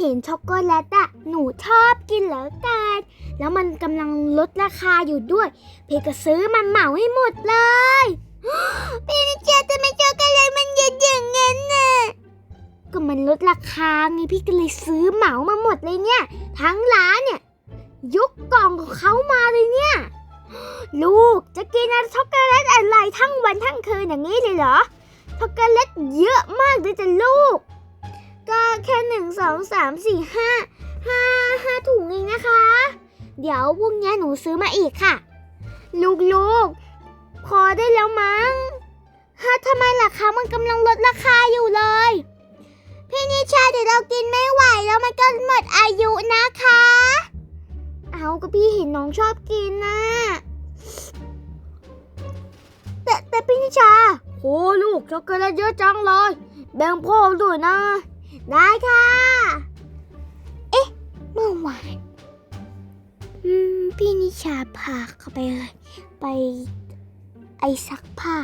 เห็นช็อกโกแลตอะหนูชอบกินเหลือเกินแล้วมันกำลังลดราคาอยู่ด้วยพี่ก็ซื้อมันเหมาให้หมดเลยพี่นิเจทำไมช็อกโกแลตมันเยอะอย่างนั้นน่ะก็มันลดราคาไงพี่ก็เลยซื้อเหมามาหมดเลยเนี่ย ทั้งร้านเนี่ยยุกกล่องของเขามาเลยเนี่ย ลูกจะกินช็อกโกแลตอะไรทั้งวันทั้งคืนอย่างนี้เลยเหรอช็อกโกแลตเยอะมากเลยจ้ะลูก ก็แค่หนึ่งสองสามสี่ห้าห้าห้าถุงเองนะคะ เดี๋ยวพรุ่งนี้หนูซื้อมาอีกค่ะ ลูกๆ พอได้แล้วมั้งฮะทำไมล่ะคะมันกำลังลดราคาอยู่เลย พี่นิชาเดี๋ยวเรากินไม่ไหวแล้วมันก็หมดอายุนะคะ เอาก็พี่เห็นน้องชอบกินนะแต่แต่พี่นิชาโอ้ลูกช็อกโกแลตเยอะจังเลย แบ่งพ่อด้วยนะ ได้ค่ะ เอ๊ะ เมื่อวานพี่นิชาพาเขาไป ไปไอซักผ้า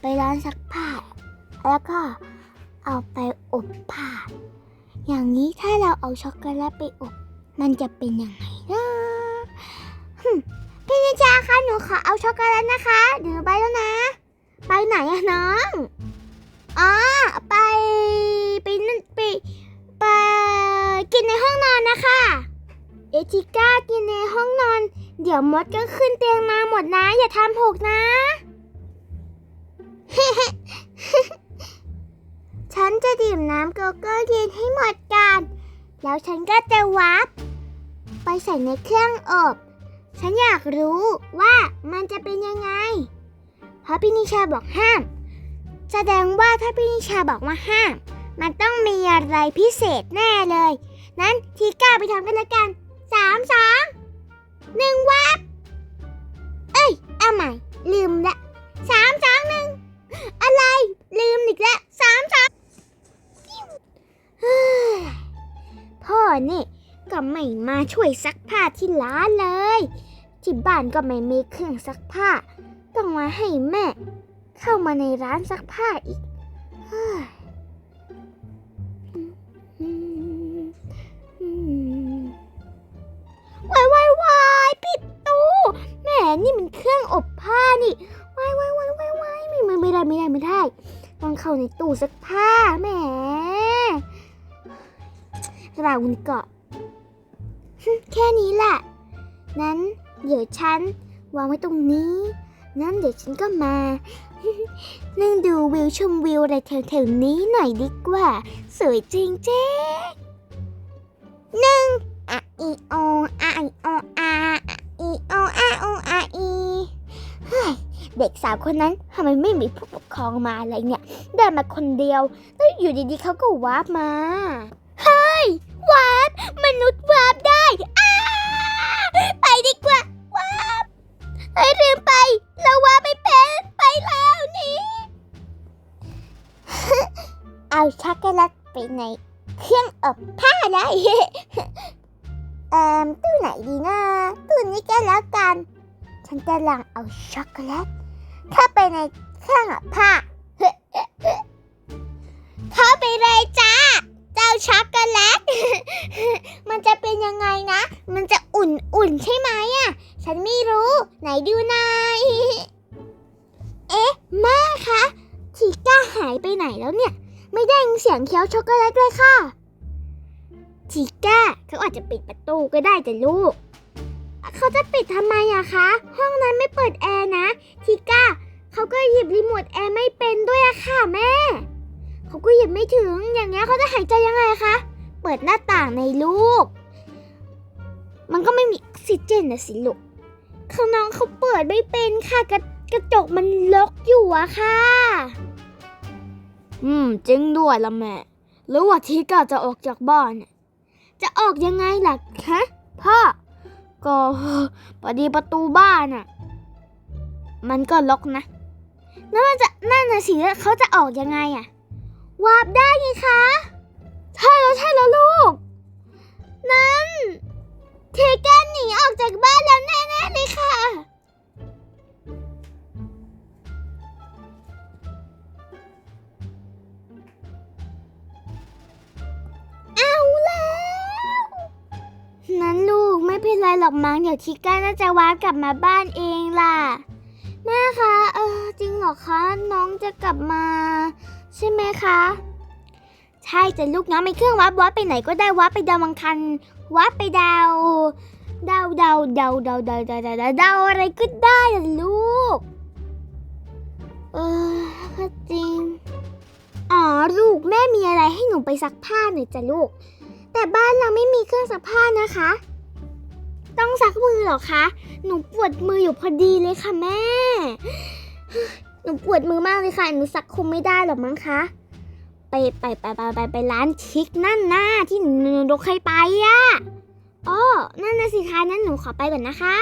ไปร้านซักผ้า แล้วก็เอาไปอบผ้า อย่างนี้ถ้าเราเอาช็อกโกแลตไปอบ มันจะเป็นยังไงนะพี่นิชาคะหนูขอเอาช็อกโกแลตนะคะเดี๋ยวไปแล้วนะ ไปไหนอะน้อง อ๋อ ไป ไปนั่นไปไปกินในห้องนอนนะคะ เอทิก้ากินในห้องนอน เดี๋ยวมดก็ขึ้นเตียงมาหมดนะ อย่าทำหกนะ ฉันจะดื่มน้ำโกโก้เย็นให้หมดกัน แล้วฉันก็จะวับ ไปใส่ในเครื่องอบ ฉันอยากรู้ว่ามันจะเป็นยังไง เพราะพี่นิชาบอกห้าม แสดงว่าถ้าพี่นิชาบอกว่าห้าม มันต้องมีอะไรพิเศษแน่เลย นั้นทีก้าไปทำกันละกันสามสองหนึ่งวับเอ้ยเอาใหม่ ลืมละสามสองหนึ่งอะไร ลืมอีกแล้วสามสองเฮ้ยพ่อนี่ก็ไม่มาช่วยซักผ้าที่ร้านเลย ที่บ้านก็ไม่มีเครื่องซักผ้า ต้องมาให้แม่ เข้ามาในร้านซักผ้าอีกเฮ้ย เข้าในตู้ซักผ้าแหมเราวุนี่ก็ฮึแค่นี้แหละ นั้นเดี๋ยวฉันวางไว้ตรงนี้งั้นเดี๋ยวฉันก็มา นั่งดูวิวชมวิวอะไรแถวๆนี้หน่อยดีกว่า สวยจริงเจ๊หนึ่งอะอีโออะอีโออาอะอีโออาโออาอี เด็กสาวคนนั้นทำไมไม่มีผู้ปกครองมาอะไรเนี่ยเดินมาคนเดียว แล้วอยู่ดีๆเขาก็วาร์ปมาเฮ้ยวาร์ปมนุษย์วาร์ปได้อ้าไปดีกว่าวาร์ปเฮ้ยลืมไป เราว่าไม่เป็นไปแล้วนี่เอาช็อกโกแลตไปในเครื่องอบผ้าได้เอ่อตู้ไหนดีนะตู้นี้ก็แล้วกัน ฉันจะลองเอาช็อกโกแลต เข้าไปในเครื่องอบผ้าเข้าไปเลยจ้า เจ้าช็อกโกแลต มันจะเป็นยังไงนะ มันจะอุ่นๆใช่ไหมอะฉันไม่รู้ ไหนดูหน่อยเอ๊ะแม่คะทีก้าหายไปไหนแล้วเนี่ย ไม่ได้ยินเสียงเคี้ยวช็อกโกแลตเลยค่ะทีก้าเขาอาจจะปิดประตูก็ได้แต่ลูก เขาจะปิดทำไมอะคะ ห้องนั้นไม่เปิดแอร์นะทีก้า เขาก็หยิบรีโมทแอร์ไม่เป็นด้วยอะค่ะแม่ เขาก็หยิบไม่ถึง อย่างเงี้ยเขาจะหายใจยังไงคะ เปิดหน้าต่างในลูก มันก็ไม่มีออกซิเจนนะสิลูกข้างน้องเขาเปิดไม่เป็นค่ะกระกระจกมันล็อกอยู่อะค่ะ อืมจริงด้วยละแม่หรือว่าทีก้าจะออกจากบ้าน จะออกยังไงล่ะฮะพ่อ ก็พอดีประตูบ้านอะมันก็ล็อกนะ นั่นมันจะนั่นน่ะสิแล้วเขาจะออกยังไงอะวาร์ปได้ไงคะใช่แล้วใช่แล้วลูก นั่นเทก้าหนีออกจากบ้านแล้วแน่ๆเลยค่ะ เอาแล้ว นั่นลูกไม่เป็นไรหรอกมั้งเดี๋ยวทิก้าน่าจะวาร์ปกลับมาบ้านเองล่ะ แม่คะเออจริงเหรอคะน้องจะกลับมา ใช่ไหมคะ ใช่จะลูกน้องไม่เครื่องวับวับไปไหนก็ได้วับไปดาวอังคันวับไปดาวดาวดาวดาวดาวดาวดาวดาวดาวดาวอะไรก็ได้ลูก เออก็จริงอ๋อลูกแม่มีอะไรให้หนูไปซักผ้าหน่อยจ้ะลูก แต่บ้านเราไม่มีเครื่องซักผ้านะคะ ต้องซักมือเหรอคะ หนูปวดมืออยู่พอดีเลยค่ะแม่ หนูปวดมือมากเลยค่ะ หนูซักคงไม่ได้หรอกมั้งคะ ไปไปไปไปไปไปร้านชิคนั่นนะที่หนูหนูเคยไปอะอ๋อนั่นนะสิคะนั่นหนูขอไปก่อนนะคะ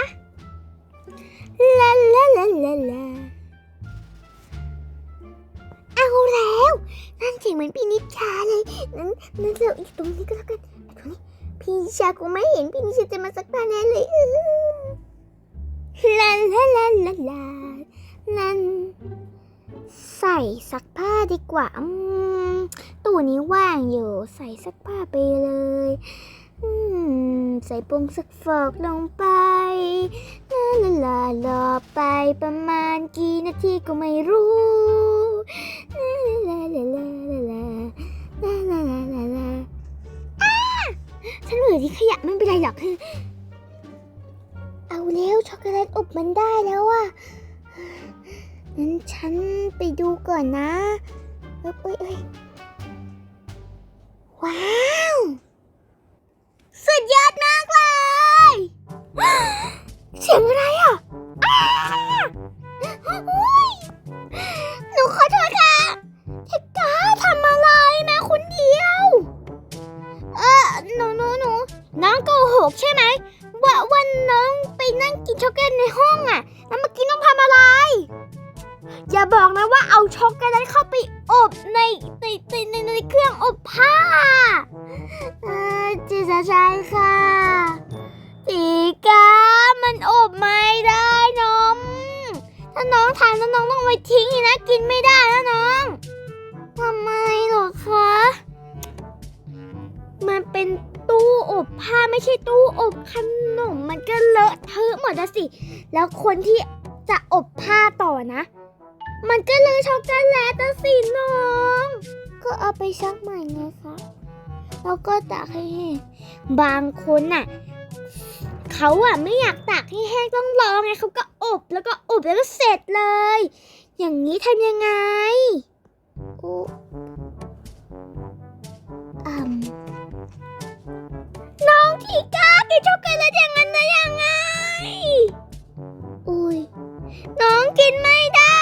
ลาลาลาลาลาเอาแล้ว นั่นเสียงเหมือนพี่นิชาเลย นั่นนั่นเราอีกตรงนี้ก็แล้วกันตรงนี้ พี่ชาคงไม่เห็นพี่นิชาจะมาซักผ้าแน่เลยอื้อลาลาลาลาลานั่นใส่ซักผ้าดีกว่าตู้นี้ว่างอยู่ ใส่ซักผ้าไปเลยใส่ปุงสักฟอกลงไปลาลาลารอไปประมาณกี่นาทีก็ไม่รู้ลาลาลาลาลาลาลาลาลา นที่ขยะไม่เป็นไรหรอก เอาแล้วช็อกโกแลตอบมันได้แล้วอะงั้นฉันไปดูก่อนนะเอ้ยเอ้ยเอ้ยว้า ไปนั่งกินช็อกโกแลตในห้องอะ แล้วเมื่อกี้น้องทำอะไร อย่าบอกนะว่าเอาช็อกโกแลตเข้าไปอบในในในในในเครื่องอบผ้าเออจิจะใช่ค่ะตีกามันอบไม่ได้น้อง ถ้าน้องทานแล้วน้องต้องไปทิ้งนะกินไม่ได้นะน้องทำไมหรอคะ มันเป็น ตู้อบผ้าไม่ใช่ตู้อบขนมมันก็เลอะเทอะหมดแล้วสิ แล้วคนที่จะอบผ้าต่อนะ มันก็เลยช็อกโกแลตสิน้อง ก็เอาไปซักใหม่ไงคะแล้วก็ตากให้แห้งบางคนน่ะเขาอะไม่อยากตากให้แห้งต้องรอไงเขาก็อบแล้วก็อบแล้วก็เสร็จเลย อย่างนี้ทำยังไงโอ้อืมน้องที กินช็อกโกแลตอย่างนั้นได้ยังไง อุ้ย น้องกินไม่ได้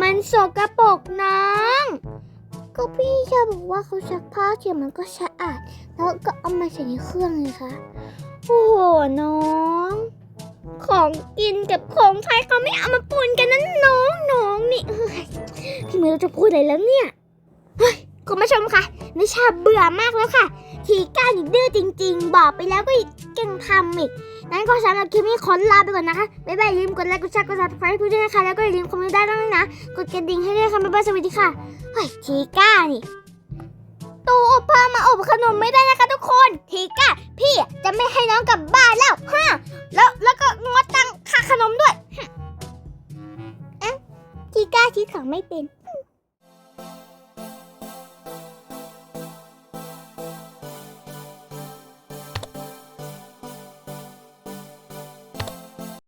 มันสกรปรกน้อง ก็พี่ชายบอกว่าเขาซักผ้าเขียวมันก็สะอาด แล้วก็เอามาใส่ในเครื่องเลยค่ะ โอ้โห น้อง ของกินกับของใช้เขาไม่เอามาปนกันนั้นน้องน้องนี่พี่ไม่รู้จะพูดอะไรแล้วเนี่ย คุณผู้ชมคะนิชาเบื่อมากแล้วค่ะ ทีก้านี่ดื้อจริง ๆ บอกไปแล้วก็ยังทำอีกนั้นก็สำหรับคลิปนี้ขอลาไปก่อนนะคะ บ๊ายบายอย่าลืมกดไลค์กดแชร์กด subscribe ให้ด้วยนะคะ แล้วก็อย่าลืมคอมเมนต์ได้ด้วยนะ กดกระดิ่งให้ด้วยค่ะ บ๊ายบายสวัสดีค่ะ เฮ้ย ทีก้านี่ตูอบผ้ามาอบขนมไม่ได้นะคะทุกคน ทีก้าพี่จะไม่ให้น้องกลับบ้านแล้วฮะแล้วแล้วก็งดตังค่าขนมด้วยฮึเอ๊ะทีก้าคิดของไม่เป็น